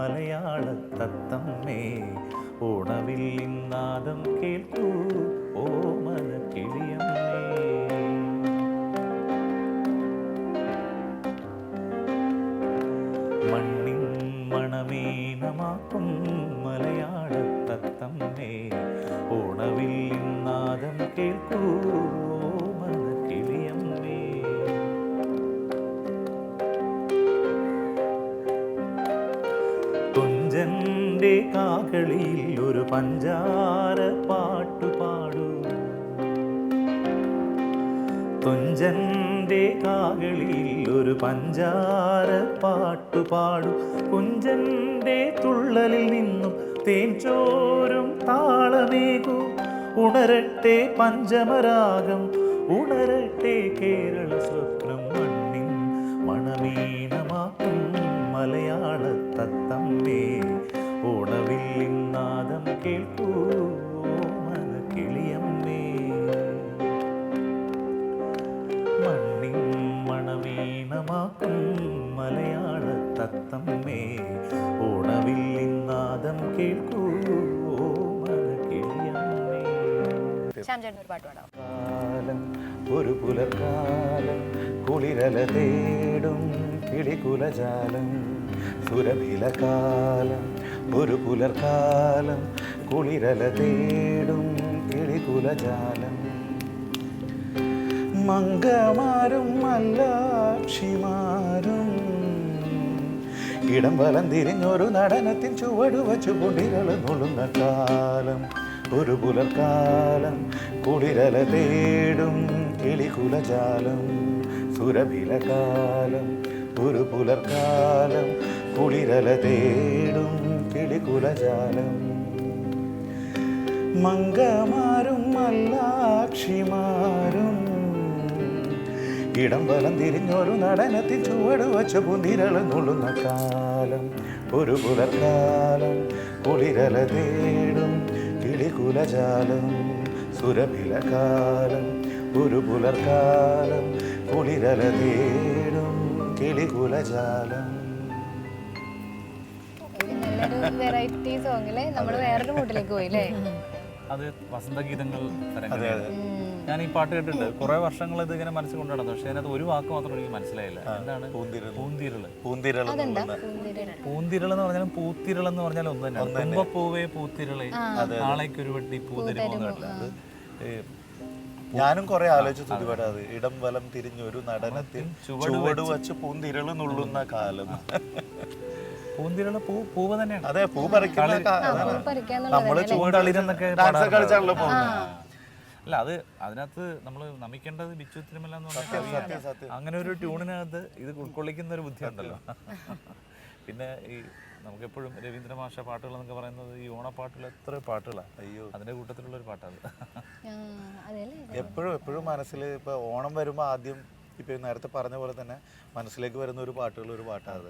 മലയാളത്തത്തമ്മേ ഉണവിൽ നാദം കേൾക്കൂ ഓ മന കിളിയമ്മേ മണ്ണിൻ മണമീനമാക്കും മലയാളത്തത്തമ്മേ ഉണവിൽ നാദം കേൾക്കൂ തുഞ്ചന്റെ കാകളിൽ ഒരു പഞ്ചാര പാട്ടു പാടൂ. തുഞ്ചന്റെ കാകളിൽ ഒരു പഞ്ചാര പാട്ടു പാടു. കുഞ്ചന്റെ തുള്ളലിൽ നിന്നും തേൻ ചോരും താളമേകു. ഉണരട്ടെ പഞ്ചമരാഗം ഉണരട്ടെ കേരള സ്വപ്നം മണ്ണിൻ മണമീനമാക്കും. മലയാള തത്തമ്മേ ഉണവിൽ നാദം കേൾക്കൂ മന കിളിയമ്മേ മണ്ണിൻ മണവീണമാക്കും മലയാള തത്തമ്മേ ഉണവിൽ നാദം കേൾക്കൂ ഓമന കിളിയമ്മേ ഒരു പുലർക്കാലം കുളിരല തേടും. കിളികുലജാലം സുരഭിലകാലം ഒരു പുലർകാലം കുളിരല തേടും കിളികുലജാലം മംഗമാരും മല്ലാക്ഷിമാരും ഇടം വലം തിരിഞ്ഞൊരു നടനത്തിൻ ചുവടു വച്ചു കുടികൾ നുള്ളുന്ന കാലം ഒരു പുലർക്കാലം കുളിരല തേടും കിളികുലജാലം സുരഭിലകാലം ഒരു പുലർക്കാലം കുളിരല തേടും കിളികുലജാലം മംഗമാരും മല്ലാക്ഷിമാരും ഇടം വലം തിരിഞ്ഞൊരു നടനത്തിൽ ചുവട് വച്ച പുന്തിരള നുള്ളുന്ന കാലം. ഒരു പുലർക്കാലം കുളിരല തേടും കിളികുലജാലം സുരഭിലകാലം ഒരു പുലർക്കാലം കുളിരല തേടും കിളികുലജാലം. വെറൈറ്റി സോങ്ങിൽ നമ്മൾ വേറൊരു മൂട്ടിലേക്ക് പോയില്ലേ? അത് വസന്തഗീതങ്ങൾ ഞാൻ ഈ പാട്ട് കേട്ടിട്ട് കുറെ വർഷങ്ങൾ ഇത് ഇങ്ങനെ മനസ്സിൽ കൊണ്ടു നടന്നു പക്ഷേ അതിനകത്ത് ഒരു വാക്ക് മാത്രം എനിക്ക് മനസ്സിലായില്ല. എന്താണ്? പൂന്തിരൾ. പൂന്തിരൾ. പൂന്തിരൾ. എന്ന് പറഞ്ഞാലും പൂത്തിരൾ എന്ന് പറഞ്ഞാലും ഒന്ന് തന്നെ. തുമ്പപ്പൂവേ പൂത്തിരളെ. നാളേക്ക് ഒരു വെട്ടി എന്ന് പോകുന്നുണ്ട് ഞാനും കുറെ ആലോചിച്ചു തുടിപാട് അത്. ഇടം വലം തിരിഞ്ഞൊരു നടനത്തിൽ ചുവട് വെച്ച് പൂന്തിരൾ നുള്ളുന്ന കാലം. പൂന്തിരൾ പൂ പൂവ് തന്നെയാണ്. അതെ പൂ പറിക്കുന്ന. നമ്മൾ ചൂണ്ടളിരെന്നൊക്കെ ഡാൻസ് കളിച്ചാണല്ലോ പോകുന്നത്. അല്ല അത് അതിനകത്ത് നമ്മൾ നമിക്കേണ്ടത് ബിച്ചു തിരുമല എന്ന് പറഞ്ഞാൽ അങ്ങനെ ഒരു ട്യൂണിനകത്ത് ഇത് ഉൾക്കൊള്ളിക്കുന്ന ഒരു ബുദ്ധിയുണ്ടല്ലോ പിന്നെ ഈ നമുക്കെപ്പോഴും രവീന്ദ്ര മാഷ പാട്ടുകൾ എന്നൊക്കെ പറയുന്നത് ഈ ഓണപ്പാട്ടുകൾ എത്ര പാട്ടുകളാണ് അയ്യോ. അതിന്റെ കൂട്ടത്തിലുള്ള ഒരു പാട്ടാണ്. എപ്പോഴും എപ്പോഴും മനസ്സിൽ ഇപ്പൊ ഓണം വരുമ്പോൾ ആദ്യം ഇപ്പൊ നേരത്തെ പറഞ്ഞ പോലെ തന്നെ മനസ്സിലേക്ക് വരുന്ന ഒരു പാട്ടുകൾ ഒരു പാട്ടാണ് അത്.